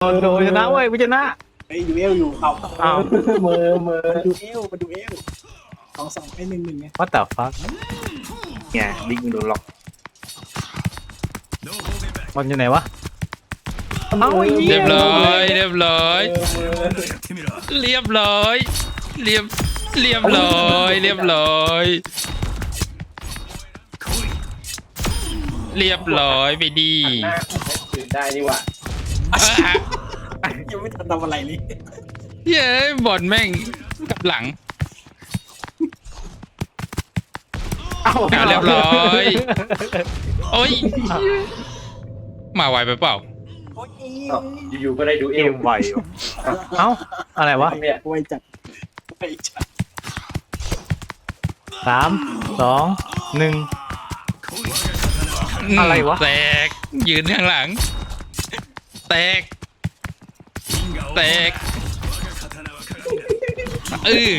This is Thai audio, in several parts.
โดนชนะเว้ยกูชนะเฮ้ยดูเอลอยู่เอาอ้าว เมอเมอมาดูเอลมาดูเอลสองสองไอ้หนึ่งหนึ่งไง what the fuck เนี่ยลิงก์โดนล็อกบอลอยู่ไหนวะ เอ้าไอ้เหี้ เรียบร้อย เรียบร้อยเมอเรียบร้อย เรียบ เรียบร้อย เรียบร้อย เรียบร้อยไปดีหน้าตื่นได้นี่หว่า ยังไม่ทันทำอะไรเลยเย้บอลแม่งกลับหลัง เอ้าอ่าเรียบร้อย โอ้ย มาไวไปเปล่า โอ้ยอ้าวอยู่ๆก็ได้ดูเกเอวมไวว่ะเอ้า อะไรวะเนี่ยไวจัดไวจัดสามสองหนึ่งมอะไรวะ แตกยืนข้างหลัง แตก แตกเออ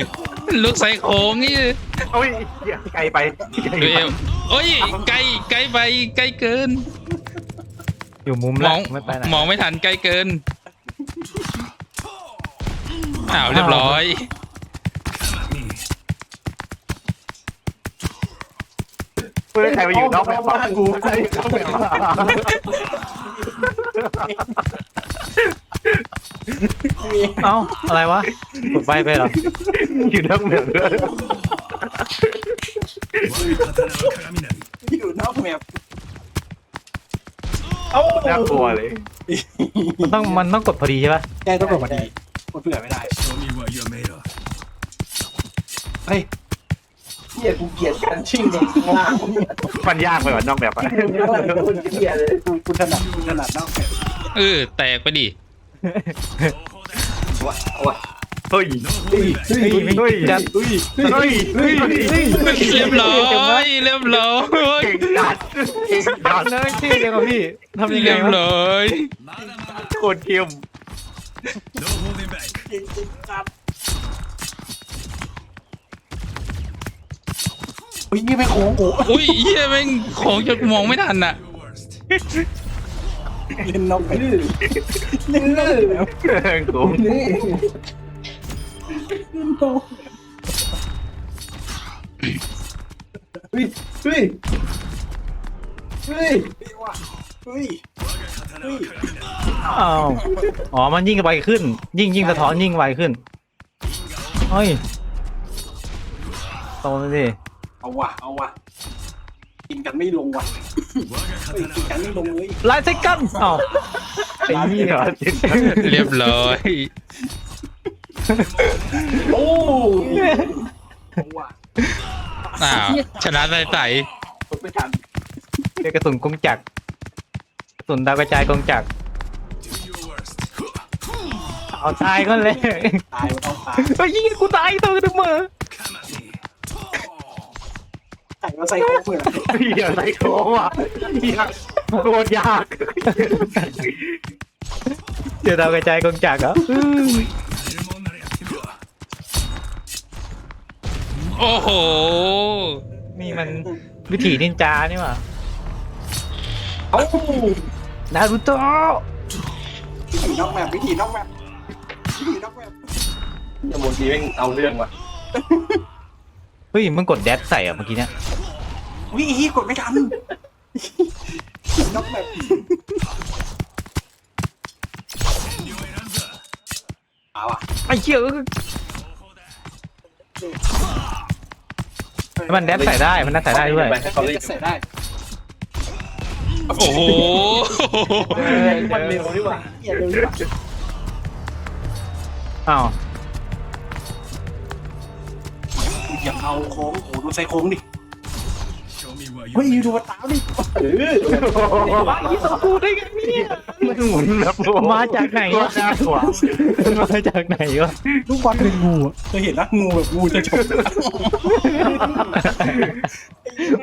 ลูกใส่โค้งนี่โอ้ยเหี้ยไกลไปไกลดูไปเอวโอ้ยไกลไกลไปไกลเกิน อยู่มุมมแล้อวงไม่ไปไหนมองไม่ทันไกลเกินอ้าวเรียบร้อย เพื่อใครมาอยู่นอกแบบบ้านกูใครอยู่นอกแบบบ้าน เอ้าอะไรวะกดไปไปเหรออยู่นอกแบบด้วยอยู่นอกแมปน่ากลัวเลยมันต้องมันต้องกดพอดีใช่ปะแกต้องบอกมาดีกดเผื่อไม่ได้เฮ้ย เฮียกูเกลียดการชิ่งตรงข้างล่างเนี่ยมันยากไปกว่านอกแบบอะคนเกลียดเลยกูกูถนัดกูถนัดนอกแมปเออแตกไปดิว่ะว่ะเฮ้ยเฮ้ยเฮ้ยเฮ้ยจัดเฮ้ยเฮ้ยเฮ้ยเรียบร้อยเรียบร้อยเก่งจัดเก่งจัดเนื้อที่เดียวกับพี่ทำยังไงเรียบวะร้อยโคตรเข้ม จริงจริงจัด เฮ้ยนี่ไม่โค้งโอ้อุ้ยเฮียแม่งของจะมองไม่ทันอะเล่นนอกแมปนี่เล่นนอกแมปกูนี่เล่นนอกเฮ้ยเฮ้ยเฮ้ยเฮ้ยว่ะเฮ้ยเฮ้ยอ้าวอ๋อ มันยิ่งไวขึ้น ยิ่งยิ่งสะท้อนยิ่งไวขึ้นเฮ้ยโตเลยดิ เอาว่ะเอาว่ะกินกันไม่ลงว่ะเฮ้ยกินกันไม่ลงเลยไลท์เซกันเอ้าไอ้เหี้ยเรียบร้อย โอ้เอาว่ะอ้าวชนะใส่ใส่กดไม่ทันเรียกกระสุนกงจักรกระสุนดาวกระจายกงจักรเอาตายก็เลยตายมันต้องตาย เฮ้ยยิงกูตายตัวกระดึมอ ไก่มาใส่โค้งเผื่อเหี้ยไรโค้งอะเหี้ยโคตรยากเจอดาวกระจายกงจักรเหรออื้อโอ้โห นี่มันวิถีนินจานี่หว่าเอ้านารูโตะวิธีนอกแมปวิธีนอกแมปวิธีนอกแมปจมูกดีแม่งเอาเรื่องว่ะ เฮ้ยมึงกดแดดใส่เหรอะเมื่อกี้เนี่ย วิฮีกดไม่ทันนอกแมปเอาอะไอ้เชี่ยเอ้ยมันแดดใส่ได้ มันแดดใส่ได้ด้วยไปให้เขาเล่นจะใส่ได้โอ้โหมันเร็วนี่หว่าเหี้ยเร็วดีกว่าอ้าวอย่าเอาโค้งโอ้ดูใส่โค้งดิ เฮ้ยดูมาตามดิเออว้ายตัวกูได้ไงเนี่ยมันหมุนแบบมาจากไหนโคตวะรน่ากลัวมาจากไหนวะลูกบอลเป็นงูอะเคยเห็นนะงูแบบงูจะฉก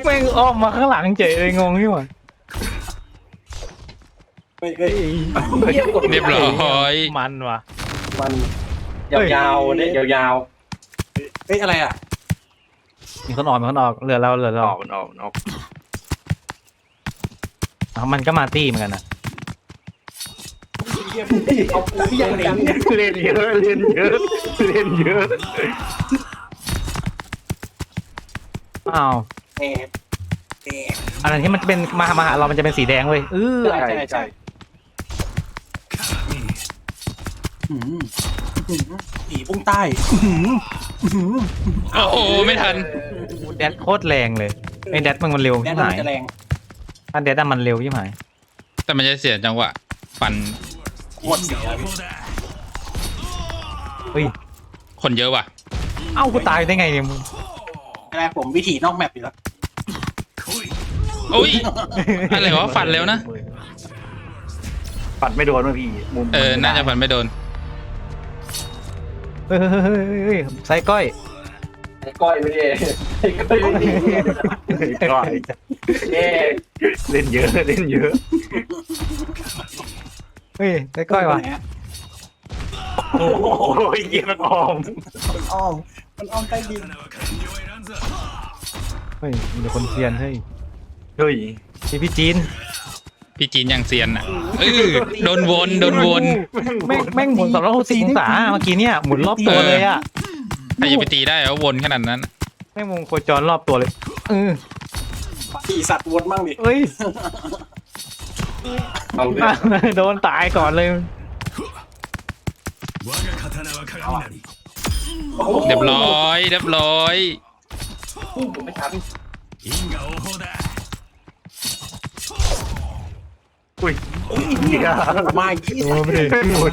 แม่งอ้อมมาข้างหลังเฉยเลยงงนี่หว่าเฮ้ยเฮ้ยเฮียกดเรียบร้อยมันว่ะมันยาวๆเนี่ยยาวเฮ้ยอะไรอะ มีคนออกมีคนออกเหลือเราเหลืออเราอกมันออกมันออกอะมันก็มาตี้เหมือนกันนะเหี้ยเอาปูที่ยังเหล็กเนี่ยเล่นเยอะเล่นเยอะเล่นเยอะอ้าวแตกแตกอันนั้นที่มันจะเป็นมามาหาเรามันจะเป็นสีแดงเว้ยเออใช่ใช่ใช่หืมหืมผีพุ่งใต้หืมหืม โอ้โหไม่ทัน แดดโคตรแรงเลยไอ้แดดมันมันเร็วแดที่นไหนมันจะแรงอันแดดอะมันเร็วที่ไหนแต่มันจะเสียจังหวะฟันโคตรเสียเฮ้ยคนเยอะว่ะ เอ้ากูตายได้ไงเนี่ยมึงแรกผมวิถีนอกแมปอยู่แล้วโอ้ย อะไรวะฟันเร็วนะ ปัดไม่โดนมาพี่มุมเออ น่าจะฟันไม่โดน เฮ้ยเฮ้ยเฮ้ยเฮ้ยเฮ้ยไส้ก้อยไอ้ก้อยไม่ได้ไอ้ก้อยไม่ได้ก้อยเอ๊ะเล่นเยอะเล่นเยอะเฮ้ยไส้ก้อยวะไหนฮะโอ้ยเยี่ยมออมมันอ้อมมันอ้อมใต้ดินเฮ้ยมีแต่คนเซียนเฮ้ยเฮ้ยพี่พี่จีน พี่จีนยังเซียนอะเออโดนวนโดนวนแม่งแม่งหมุนสองร้อยหกสิบองศาเมื่อกี้เนี่ยหมุนรอบตัวเลยอะใครจะไปตีได้วะวนขนาดนั้น แม่งวงโคจรรอบตัวเลยเออผีสัตว์วนมั่งดิเอ้ยเอาเรื่องโดนตายก่อนเลยโอ้โหเรียบร้อยเรียบร้อย พุ่งผมไม่ทันอุ้ยเหี้ยมาอีกที่โอ้ไม่ได้หมด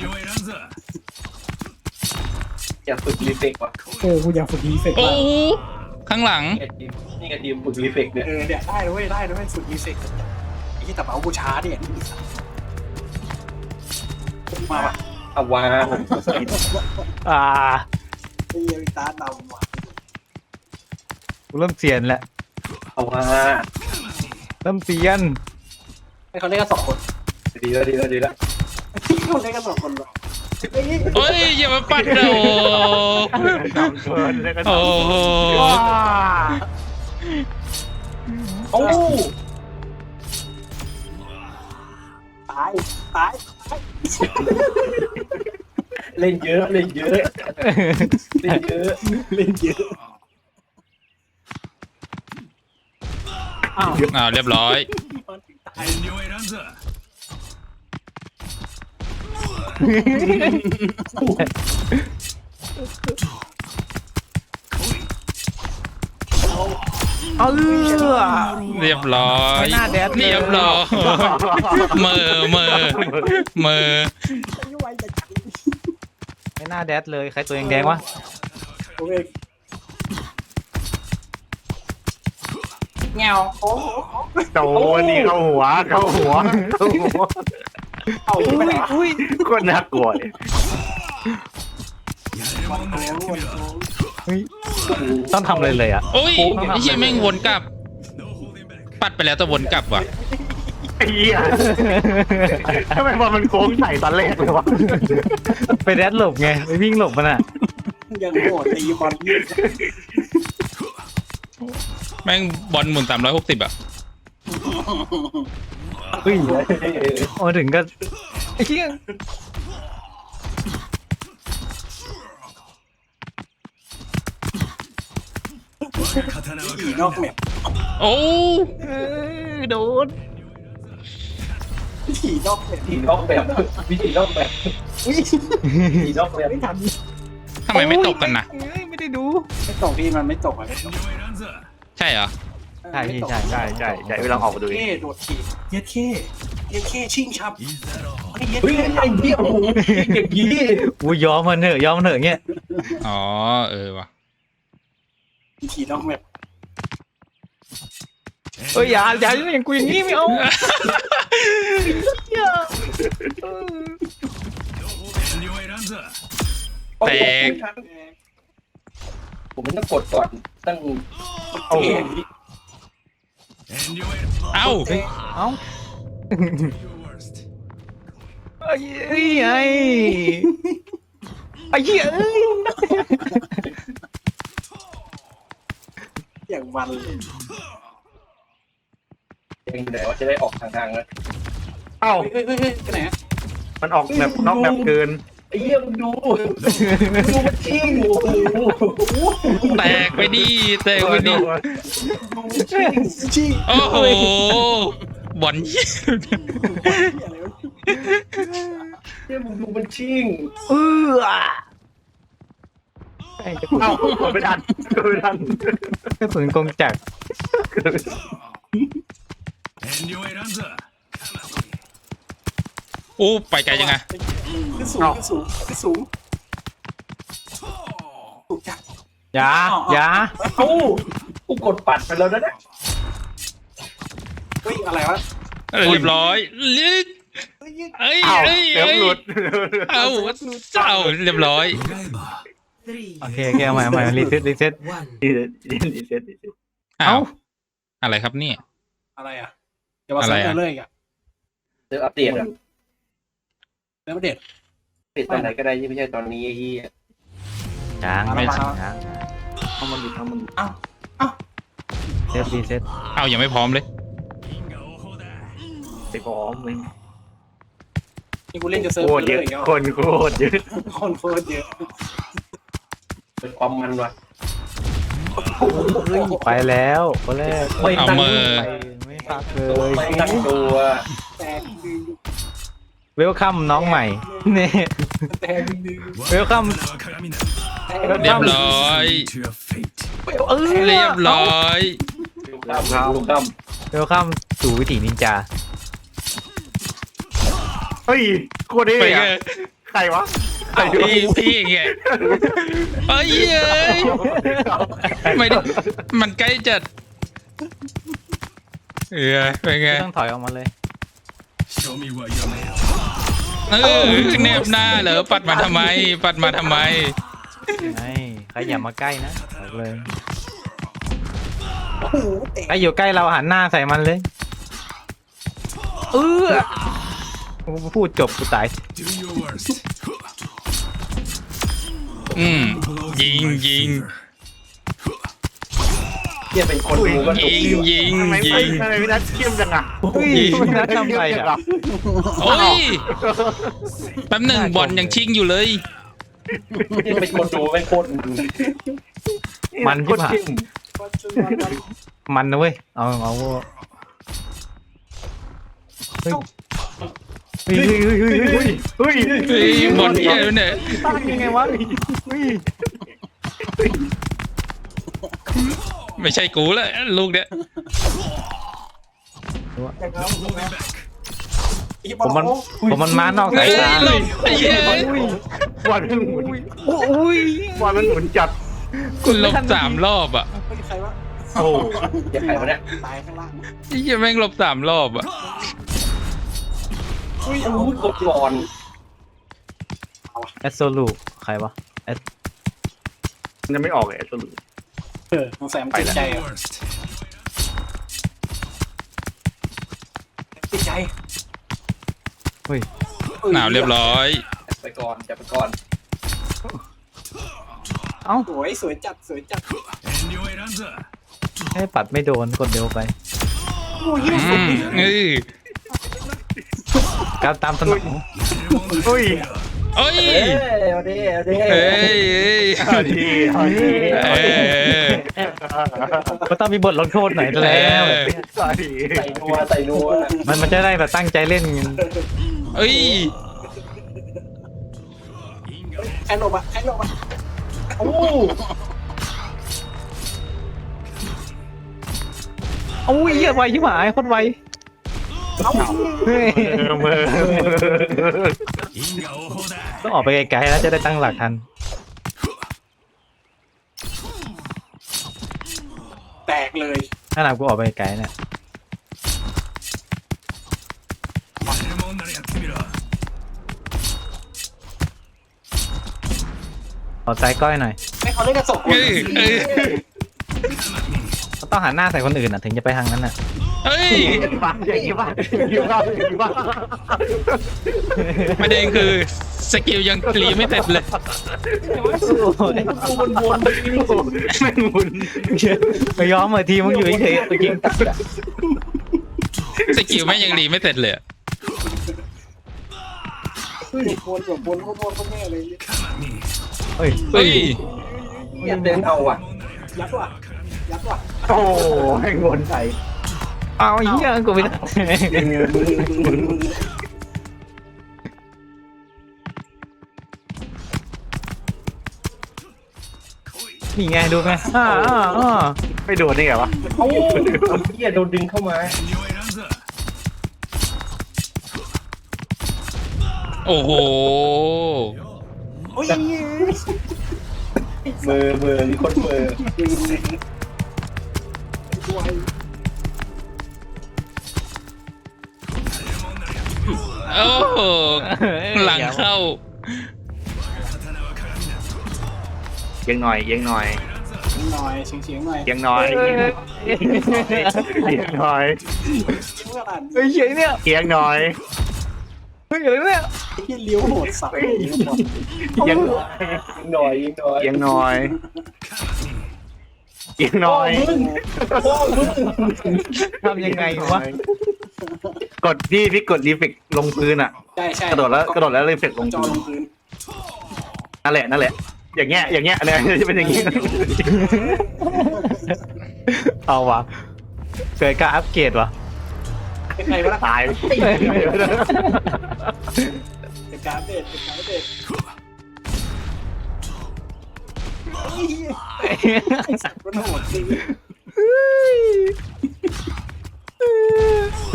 อยากฝึกรีเฟกว่ะเออกูอยากฝึกรีเฟกโอ้ข้างหลัง นี่ไงทีมนี่ไงทีมฝึกรีเฟกเนี่ยเออเนี่ยได้เลยได้เลยฝึกรีเฟกไอ้ที่แต่เอาบูชาเนี่ยมาว่ะเอาวางอ่าไอ้เหี้ยตาดำว่ะกูเริ่มเซียนแล้วเอาวางเริ่มเซียน ให้เขาเล่นกันสองคนดีแล้วดีแล้วดีแล้วเขาเล่นกันสองคนหรอเฮ้ยอย่ามาปัดเราดำเฟิร์นแล้วก็โอ้โหโอ้ตายตายเล่นเยอะเล่นเยอะเล่นเยอะเล่นเยอะอ้าวเรียบร้อย ตายเออเรียบร้อยไม่น่าแดดเลย เรียบร้อยเมอเมอเมอไม่น่าแดดเลย ใครตัวแดงๆวะโอเค เงาโอ้โหโดนนี่เข้าหัวเข้าหัวเข้าหัวเอาไปไหนวะอุ้ยก็น่ากลัวเลยวันโอ้วันโอ้เฮ้ยต้องทำอะไรเลยอะโอ้ยไอ้เหี้ยแม่งวนกลับ ปัดไปแล้วแต่วนกลับว่ะไอ้เหี้ยทำไมบอลมันโค้งใส่ตอนแรกเลยวะไปแดดหลบไงไปวิ่งหลบมันอะยังโหดตีบอลยืด แม่งบอลหมุนสามร้อยหกสิบอะเฮ้ยโอ้ถึงก็ไอ้เหี้ยผีนอกแมปโอ้เออโดนผีนอกแมปวิธีนอกแบบวิธีนอกแบบวิธีนอกแบบไม่ทันทำไมไม่ตกกันนะเอ้ยไม่ได้ดูไม่ตกพี่มันไม่ตกอะไม่ตก ใช่เหรอ ใช่พี่ใช่ใช่ใช่ใช่ไปลองออกมาดูดิเท่โดดถีบเย็ดเท่เย็ดเท่ชิงชับไอ้เย็ดเฮ้ยเท่ไอ้เหี้ยโอ้โหอย่างนี้อุ้ยยอมมันเถอะยอมมันเถอะเงี้ยอ๋อเออว่ะผีนอกแมปเอ้ยอย่าอย่าอย่างกูอย่างนี้ไม่เอาอย่าเออแตกผมมันต้องกดก่อน ตั้งโอ้โหเอ้าเอ้าไอ้ไอ้ไอ้ไอ้เหี้ยเอ้ยอย่างมันเลยเองไหนว่าจะได้ออกทางทางนะเอ้าเฮ้ยเฮ้ยเฮ้ยไปไหนอะมันออกแบบนอกแบบเกิน ไอ้เหี้ยมึงดูดูมันชิงโอ้โหแตกไปดิแตกไปดิดูมันชิงชี้โอ้โหบอลเหี้ยอะไรวะเหี้ยมึงดูมันชิงเออไอ้จะเอ้ากดไม่ทันกดไม่ทันกระสุนกงจักรโอ้ไปไกลยังไงขึ้นสูงขึ้นสูงขึ้นสูงสูงจัดอยาอยาเอ้ากูกดปัดไปแล้วนะเนี่ยเฮ้ยอะไรวะเรียบร้อยเอ้ยเอ้ยเอ้าเอ้ยเต็มเอ้ยหลุดเอาเอาเรียบร้อยโอเคโอเคเอาใหม่เอาใหม่รีเซ็ตรีเซ็ตดีเซ็ตดีเซ็ตดีเซ็ตอ้าวอะไรครับเนี่ยอะไรอะอย่ามาเซิร์ฟเลยอะเดี๋ยวอัปเดตอะ เริ่มเด็ดอัปเดตตอนไหนก็ได้ที่ไม่ใช่ตอนนี้ไอ้เหี้ยจางมาไม่แล้วจามางแล้วเอามันหลุดเอามันหลุดเซ็ตรีเซ็ตเอายังไม่พร้อมเลยไปพร้อมเลยนี่กูเล่นจะเซิร์ฟโคตรเลเยยอะอีกแล้วคนโคตรเยอะคนโคตรเยอะเป็นความมันว่ะไปแล้วคนแรกไม่เอาตั้งมือไปไม่พักเลยไม่ตั้งตัวแต่ดึง เวลคัมน้องใหม่เนี่ยแต่ดึงเวลคัมเรียบร้อยเออเรียบร้อยดูข้ามดูข้ามเวลคัมสู่วิถีนินจาเฮ้ยโคตรเท่ไปไงอะใครวะใครวะพี่พี่ไงเอ้ยเอ้ยไม่ได้มันใกล้จัดเออเป็นไงไม่ต้องถอยออกมาเลย เออเนบหน้าเหรอปัดมาทำไม ปัดมาทำไม ไอ้ใครอย่ามาใกล้นะบอกเลยโอ้โหเตะไอ้อยู่ใกล้เราหันหน้าใส่มันเลยเออพูดจบกูตายอืม ยิง ยิง เหี้ยเป็นคนดูก็ถูกยิงดีว่ะยิงทำไมยิไม่งทำไมไม่นัดเข้มจังอะเฮ้ยมันน่าทำอะไรอะโอ้ยแป๊บหนึ่งบอลยังชิงอยู่เลยเหี้ยเป็นคนดูไม่งโคตรมันมันโคที่ตรผ่านเข้มมันนะเว้ย เอาเอาเฮ้ยเฮ้ยเฮ้ยเฮ้ยเฮ้ยเฮ้ยเฮ้ยเฮ้ยบอลเที่ยเนี่ยตั้งยังไงวะเฮ้ย ไม่ใช่กูแล้วลูกเนี้ยผมมันผมมันม้านอกเฮ้สายยตาหลบไอ้เหี้ยบอลมันหมุนอุ้ยบอลมันหมุนจัดคุณหลบสามรอบอะไม่ใครวะโอ้อย่าใครวะเนี่ยตายข้างล่างไอ้เหี้ยแม่งหลบสามรอบอะอุ้ยเอามือกดก่อนแอสโซลูใครวะมันยังไม่ออกเลยตัวหลุดเออสงสัยมันติดใจอะติดใจเฮ้ยหนาวเรียบร้อยไปก่อนจะไปก่อนเอ้าสวยสวยจัดสวยจัดให้ปัดไม่โดนกดเร็วไปโอ้ยอืมเออการตามสนองเฮ้ย เอ้ยเอ้ยเอาดิเอาดิเอ้ยเอ้ยเอาดีเอาดีเอ้ยก็ต้องมีบทลงโทษหน่อยแล้วเอาดีใส่นัวใส่นัวมันมันจะได้แบบตั้งใจเล่นเอ้ยแอนออกมาแอนออกมาโอ้โอ้ยเหี้ยไวชิบหายโคตรไวเฮ้ยมือ ต้องออกไปไกลๆแล้วจะได้ตั้งหลักทัน แตกเลยถ้าหนักกูออกไปไกลเนี่ยขอใจก้อยหน่อยให้เขาเล่นกระจกเอ้ยเอ้ยก็ต้องหันหน้าใส่คนอื่นอะถึงจะไปทางนั้นอะเอ้ยบ้าอย่างนี้บ้าอย่างนี้บ้าอย่างนี้บ้าประเด็นคือสกิลยังรีไม่เสร็จเลย วนวนไม่หมุนไม่ยอมเหมือนทีมึงอยู่เฉยๆตัวจริงสกิลแม่งยังรีไม่เสร็จเลยอะเฮ้ยบนกับบนก็บนก็แม่เลยเฮ้ยเฮ้ยเหี้ยเดินเอาอะยัดว่ะ ยัดว่ะโอ้ให้งนใส่เอาไอ้เหี้ยกูไม่ได้นี่ไงดูไหมอ่าอ่าอ่าไม่โดนได้ไงวะเอ้เหี้ยโดนดึงเข้ามาโอ้โหโอ้ยมือมือมีคนมือ โอ้โหหลังเข้าเอียังหน่อยเอียังหน่อยหน่อยเฉียงเฉียงหน่อยเอียังหน่อยเอียังหน่อยเมื่อไหร่เฮ้ยเฉยเนี่ยเอียังหน่อยเฮ้ยอะไรเนี่ยที่เลี้ยวโหดสับเอียังยิงหน่อยยิงหน่อยเอียังหน่อยเอียังหน่อยทำยังไงวะ กดพี่พี่กดรีเฟกลงพื้นอะ ใช่ใช่กระโดดแล้วกระโดดแล้วรีเฟกลงจอพื้นลงพื้นนั่นแหละนั่นแหละ อย่างเงี้ยอย่างเงี้ยเนี่ยจะเป็นอย่างงี้ เอาวะเกิดการอัปเกรดวะเป็นไงวะล่ะตายเป็นการเด็ดเป็นการเด็ดไอ้สัตว์มันโหดจริง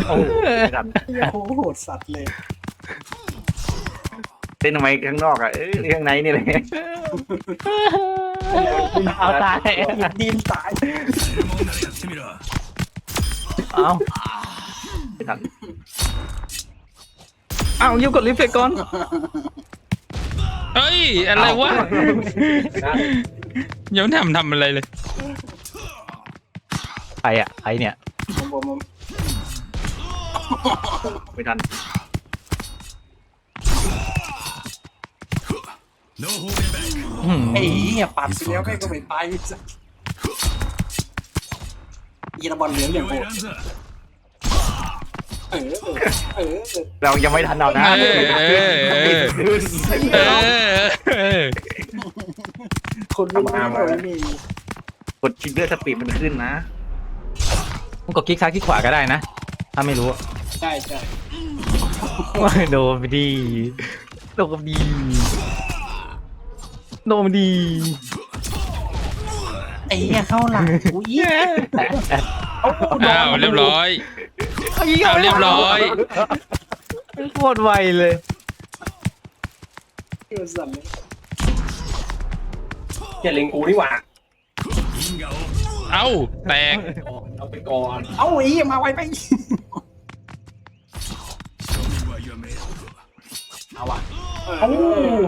โอ้โหไม่ทันโอ้โหโหดสัตว์เลย เต้นทำไมข้างนอกอะเอ้ยข้างในนี่เลยเอาตายดินตาย เอาไม่ทันเอายิบกดรีเฟกก่อนเฮ้ย อะไรวะยังไม่ทำทำอะไรเลย ใครอะ ใครเนี่ยผมผมผม ไม่ทันอืมไอ้เหี้ยปัดไปแล้วแม่งก็ไม่ไปสัตว์ยีระบอลเหลืองอย่างโหดเออเออเออเรายังไม่ทันเอานะเออเออเออ เออเออคนไม่รู้เลยนี่กดชิงเกอร์สปีดมันขึ้นนะ มึงกดคลิกซ้ายคลิกขวาก็ได้นะ ถ้าไม่รู้อะ ใช่ใช่โดนไปดีโดนไปดีโดนไปดีไอ้เหี้ยเข้าหลังอุ้ยอ้าวเรียบร้อยเอายิงอ้าวเรียบร้อย โคตรไวเลยเกิดสั่นเลยเหี้ยเล็งกูนี่หว่าเอ้าแตกเอาไปก่อน เอ้าไอ้เหี้ยมาไวไป เอาว่ะเอ้า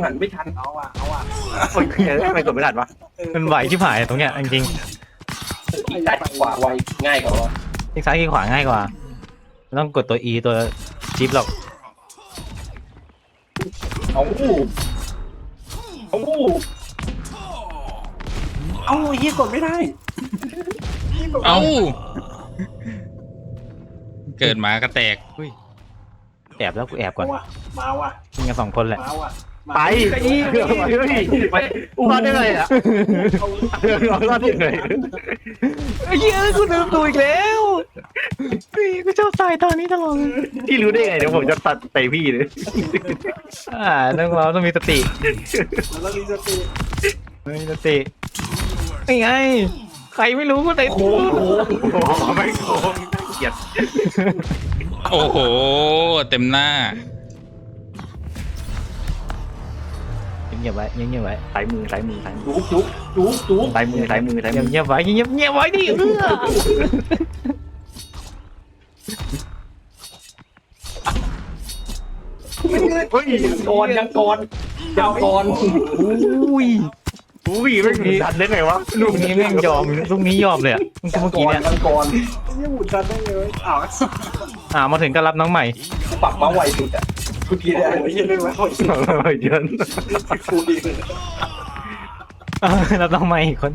หันไม่ทันเอาว่ะเอาว่ะโอ้ยเฮ้ยทำไมกดไม่ทันวะมันไหวที่ผายตรงเนี้ยจริงได้กว่าไวง่ายกว่าๆคลิกซ้ายคลิกขวาง่ายกว่าไม่ต้องกดตัว E ตัวชิปหรอกเอาเอาเอ้าไอ้เหี้ยกดไม่ได้เอ้า เกิดมาก็แตก แอบแล้วกูแอบก่อนมาว่ะมาว่ะยิงกันสองคนแหละ มาว่ะมาไปเฮ้ยไปรอดได้เลยอะรอดได้เลยเฮ้ยกูลืมดูอีกแล้วพี่กูชอบใส่ตอนนี้ตลอดพี่รู้ได้ไงเดี๋ยวผมจะตัดไปพี่เลยอ่าต้องเราต้องมีสติแล้วก็มีสติมีสตินี่ไง ใครไม่รู้ก็ไหนโอ้โหโอ้โหไม่โกงเกลียดโอ้โห เต็มหน้า เงียบไว้เงียบไว้สายมือสายมือสายมือจุ๊บจุ๊บจุ๊บจุ๊บสายมือสายมือสายเงีมืยบอเงียบไว้เงียบเงียบไว้ดิเออเฮ้ยก่อนยังก่อนยังก่อน อุ้ย อุ้ยไม่ทันได้ไงวะลูกนี้แม่งยอมลูกนี้ยอมเลยอะเมื่อยังกี้ก่อนเนี่ยยังก่อนเหี้ยหมุนทันได้เลยอ้าวอ่ามาถึงก็รับน้องใหม่ปรับมาไวสุดอะทุกทีได้โอ้ยเหี้ยเรื่องแล้วโอ้ยเยอะกูดีเลยอ่ารับน้องใหม่อีกคน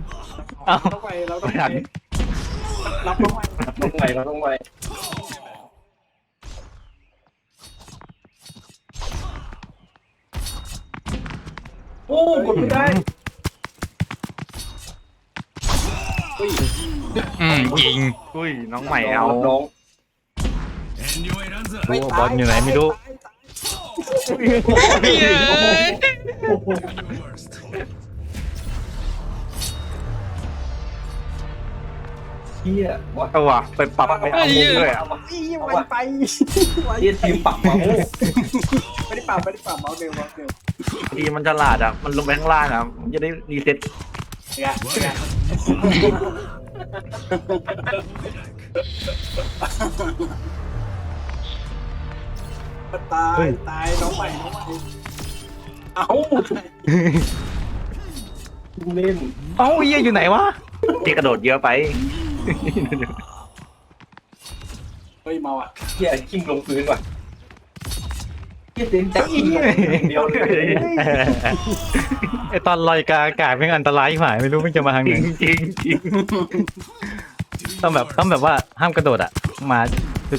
เอาต้องไปเราต้องไปรับน้องใหม่ต้องไวเราต้องไวโอ้กดไม่ได้ อืมยิงอุ้ยน้องใหม่เอา น้องโอ้บอลอยู่ไหนไม่รู้เย้ยเฮียว่ะเอาว่ะไปปรับไปเอามุมด้วยอะอีไวไปเฮียทีมปรับมาโอ้ไม่ได้ปรับไม่ได้ปรับเมาส์เร็วเมาส์เร็ว ทีมันฉลาดอะ มันลงไปข้างล่างอะมันจะได้รีเซ็ต ไงไงตายตายน้องใหม่น้องใหม่เอ้าเล่นเอ้าเหี้ยอยู่ไหนวะที่กระโดดเยอะไปเฮ้ยเมาอะเฮียกิ้งลงพื้นว่ะ เฮียเต็มใจอิงเดียวเลยไอตอนลอยกลางอากาศเป็นอันตรายหายไม่รู้มันจะมาทางไหนริงจริงจริงต้องแบบต้องแบบว่าห้ามกระโดดอะ มา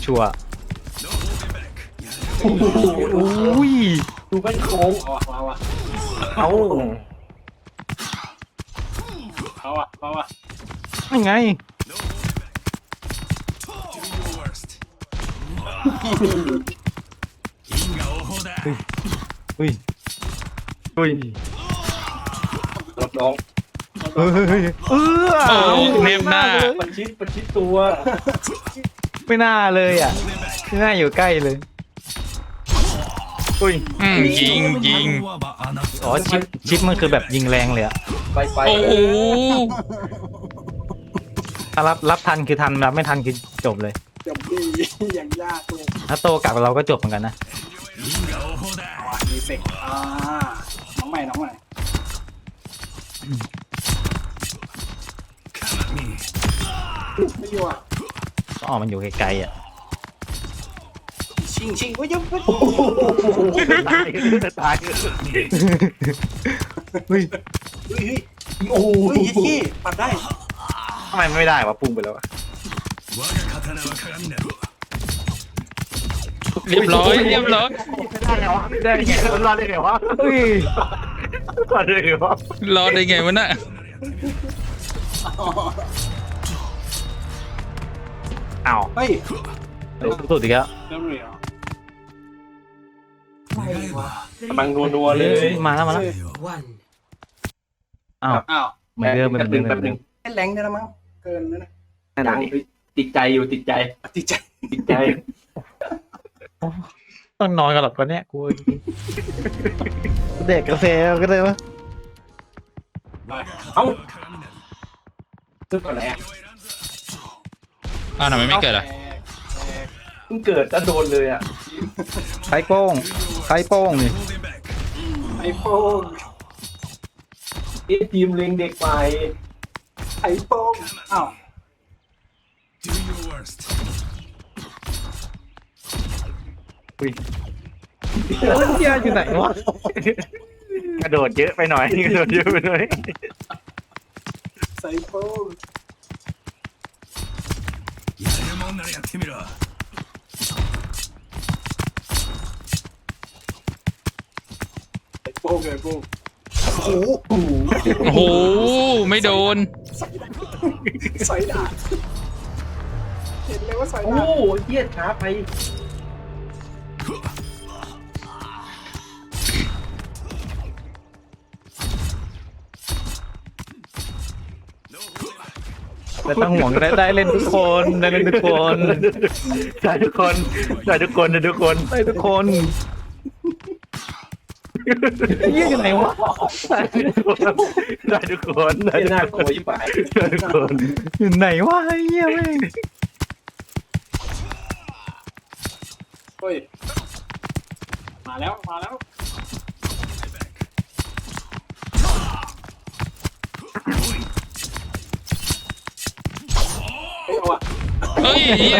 ชัวร์โอ้โหๆอุ้ยดูไม่โค้งเอาอะเอาอะเอ้าเอาอะเอาอะยังไง อุ้ยอุ้ยรับน้องเฮ้ยเฮ้ยเฮ้ยเออโอ้เนบหน้า ประชิดประชิดตัวไม่น่าเลยอะไม่น่าอยู่ใกล้เลยอุ้ยอืมยิงยิงอ๋อชิปชิปมันคือแบบยิงแรงเลยอะไปไปโอ้โหถ้ารับรับทันคือทันรับไม่ทันคือจบเลยจบดีอย่างยากเลยถ้าโตกลับเราก็จบเหมือนกันนะ เอาอะรีเฟกอ่าน้องใหม่น้องใหม่ไม่อยู่อะอ๋อมันอยู่ไกลๆอะชิงชิงก็ยังตายตายเฮ้ยเฮ้ยโอ้โหเฮ้ยยี่ปัดได้ทำไมไม่ได้วะพุ่งไปแล้วอะ เรียบร้อยเรียบร้อยไม่ได้ไงวะไม่ได้ไงมันรอดได้ไงวะเฮ้ยรอดได้ไงวะรอดได้ไงวะน่ะอ้าวเฮ้ยสุดอีกแล้วเริ่มเลยเหรอมังนัวๆเลยมาแล้วมาแล้วอ้าวอ้าวเหมือนเดิมเหมือนแป๊บเดินึมงแป๊บนึงไอ้แรงได้แล้วมั้งเกินแล้วนะนั่นยัน่ะงดิติดใจอยู่ติดใจติดใจติดใจ ต้องนอนกันหรอกวันเนี้ยกูเด็กกาแฟก็ได้ปะไปเอ้าซึ่งก่อนไหนอะอ้าวทำไมไม่เกิดอะแตกแตกเพิ่งเกิดจะโดนเลยอะไข่โป้งไข่โป้งนี่ไอ้โป้งเอะทีมเล็งเด็กใหม่ไอ้โป้งอ้าว เฮ้ยเหี้ยอยู่ไหนวะกระโดดเยอะไปหน่อยกระโดดเยอะไปหน่อยใส่โป้งไอ้โป้งไอ้โป้งโอ้โหโอ้โห ไม่โดนใส่ดาบเห็นเลยว่าใส่โอ้ดาบเฮียช้าไป ไม่ต้องห่วงได้ได้เล่นทุกคนได้เล่นทุกคนได้ทุกคนได้ทุกคนได้ทุกคนได้ทุกคนเหี้ยอยู่ไหนวะได้ทุกคนได้ทุกคนได้เฮียทุน่ากกคลัวนยิ่งไปได้ทุกคนอยู่ไหนวะไอ้เหี้ยแม่งเฮ้ยมาแล้วมาแล้ว ฮ้ยเหี้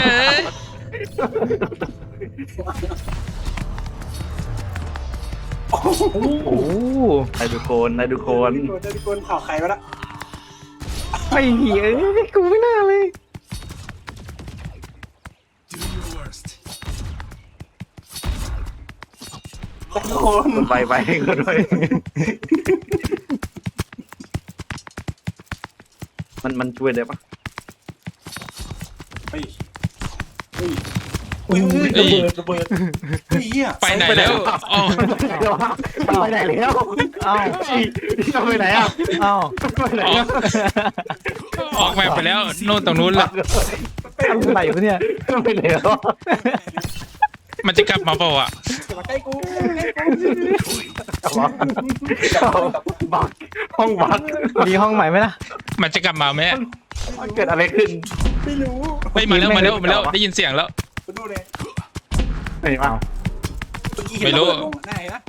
โหไดดูโคนไดดูโคนโดูโดนข่าวใครไปละไอ้เหี้ยกูไม่น่าเลย โดนไปไปก็ด้วยมันมันช่วยได้ปะ ฮ้ยเฮ้ยอุ้ยระเบิดระเบิดเฮ้ยเหี้ยไปไหนแล้วอ๋อไปไหนแล้วเอ้าจะไปไหนอะเอ้าไปไหนออกอะออกแบบไปแล้วโน่นตรงนู้นละอะไรวะเนี่ยไปไหนแล้วมันจะกลับมาเปล่าอะอย่ามาใกล้กูอย่ามาใกล้กูบักห้องบักมีห้องใหม่ไหมล่ะ มันจะกลับมาไหม เกิดอะไรขึ้น ไม่รู้ไม่มาแล้วมาแล้วมาแล้วได้ยินเสียงแล้ว มาดูเลยไหนวะเมื่อกี้เห็นไม่รู้ระเบิดลงอะได้นะ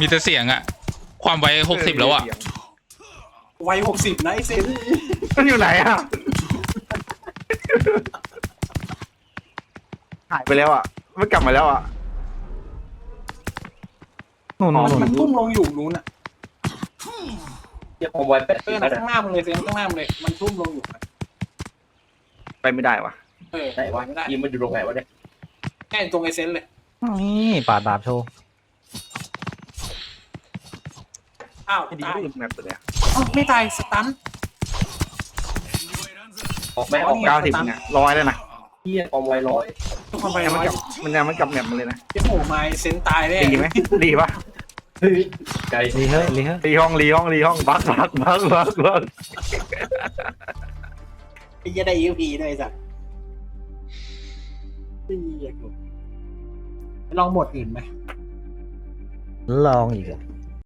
มีแต่เสียงอะความไวหกสิบแล้วอะวัยหกสิบนะไอ้เซนมันอยู่ไหนอะ หายไปแล้วอะ มันกลับมาแล้วอะหนูหนูมันหนูมันทุ่มลงอยู่นู้นอะ เดี๋ยวผมไว้แปดเอสิอบนะข้างหน้ามึงเลยเซนข้างหน้ามึงเลย มันทุ่มลงอยู่ไปไม่ได้วะเออไหนวะไม่ได้ยิงมันอยู่ตรงไหนวะเนี่ยแค่ตรงไอ้เซนเลย นี่ปาดดาบโชว์อ้าวไอ้ดีตายไม่แมปตัวเนี้ยอ้าวไม่ตายสตัน ออกไม่ออกเก้าสิบเนี่ยร้อยแล้วนะเฮียออมไว้ร้อยทุกคนไปยังร้ไม่อยกลับมันยังไม่กลับแมปมาเลยนะเจ้าโอ้มาเซนตายแน่ดีไหมดีปะเฮ้ย ไกลรีเฮ้ยรีเฮ้ยรีห้องรีห้องรีห้องบักบักบักบักบักไอ้เหี้ยได้ยูพีด้วยจ้ะไอ้เหี้ยกูลองหมดอื่นไหมลองอีกอะ